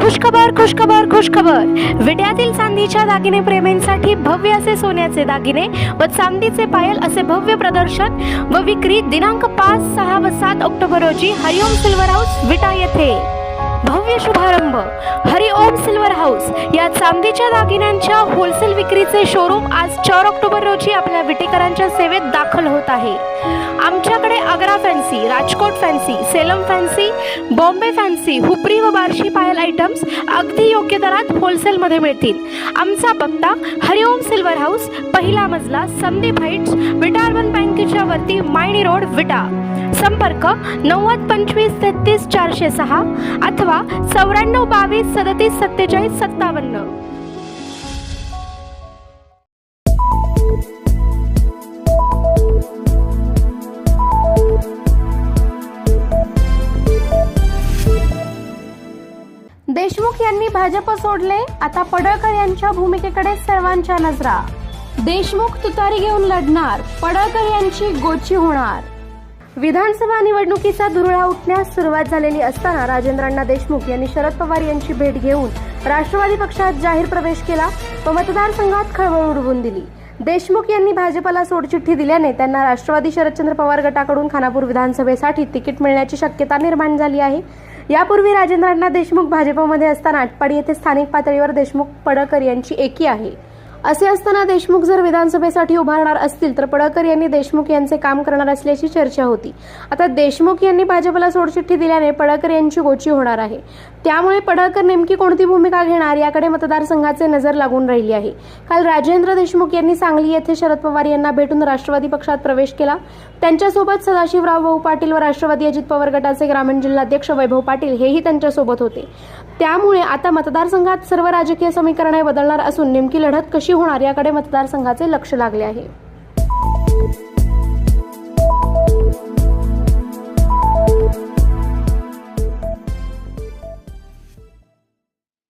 खुशखबर खुशखबर खुशखबर. विड्यातील चांदीच्या दागिने प्रेमींसाठी भव्य असे सोन्याचे दागिने व चांदीचे पायल असे भव्य प्रदर्शन व विक्री दिनांक पाच सहा व सात ऑक्टोबर रोजी हरिओम सिल्वर हाऊस विटा येथे. भव्य शुभारंभ. हरिओम सिल्वर हाऊस या चांदीच्या दागिन्यांच्या होलसेल विक्रीचे शोरूम आज चार ऑक्टोबर रोजी आपल्या विटेकरांच्या सेवेत fancy Rajkot fancy Salem fancy Bombay fancy Hupari व बार्शी पायल आयटम्स अगदी योग्य दरात होलसेलमध्ये मिळतील. आमचा पत्ता हरिओम सिल्वर हाऊस पहिला मजला संदीप हाईट्स विटारवन बँकेच्या वरती मायणी रोड विटा. संपर्क नव्वद पंचवीस तेहतीस चारशे सहा अथवा चौऱ्याण्णव बावीस सदतीस सत्तेचाळीस सत्तावन्न. देशमुख यांनी भाजप सोडले. आता पडळकर यांच्या भूमिकेकडे सर्वांच्या नजरा. देशमुख तुतारी घेऊन लढणार. पडळकर यांची गोची होणार. विधानसभा निवडणुकीचा धुरळा उठण्यास सुरुवात झालेली असताना राजेंद्रांना देशमुख यांनी शरद पवार यांची भेट घेऊन राष्ट्रवादी पक्षात जाहीर प्रवेश केला व मतदारसंघात खळबळ उडवून दिली. देशमुख यांनी भाजपला सोडचिठ्ठी दिल्याने त्यांना राष्ट्रवादी शरदचंद्र पवार गटाकडून खानापूर विधानसभेसाठी तिकीट मिळण्याची शक्यता निर्माण झाली आहे. यापूर्वी राजेंद्रांना देशमुख भाजपमध्ये असताना आटपाडी येथे स्थानिक पातळीवर देशमुख पडळकर यांची एकी आहे. असे असताना देशमुख जर विधानसभेसाठी उभारणार असतील तर पडळकर यांनी देशमुख यांचे काम करणार असल्याची चर्चा होती. आता देशमुख यांनी भाजपला सोडचिठ्ठी दिल्याने पडळकर यांची गोची होणार आहे. त्यामुळे पडळकर नेमकी कोणती भूमिका घेणार याकडे मतदारसंघाचे नजर लागून राहिली आहे. काल राजेंद्र देशमुख यांनी सांगली येथे शरद पवार यांना भेटून राष्ट्रवादी पक्षात प्रवेश केला. त्यांच्यासोबत सदाशिवराव भाऊ पाटील व राष्ट्रवादी अजित पवार गटाचे ग्रामीण जिल्हाध्यक्ष वैभव पाटील हेही त्यांच्यासोबत होते. त्यामुळे आता मतदारसंघात सर्व राजकीय समीकरणे बदलणार असून नेमकी लढत कशी होणार याकडे मतदारसंघाचे लक्ष लागले आहे.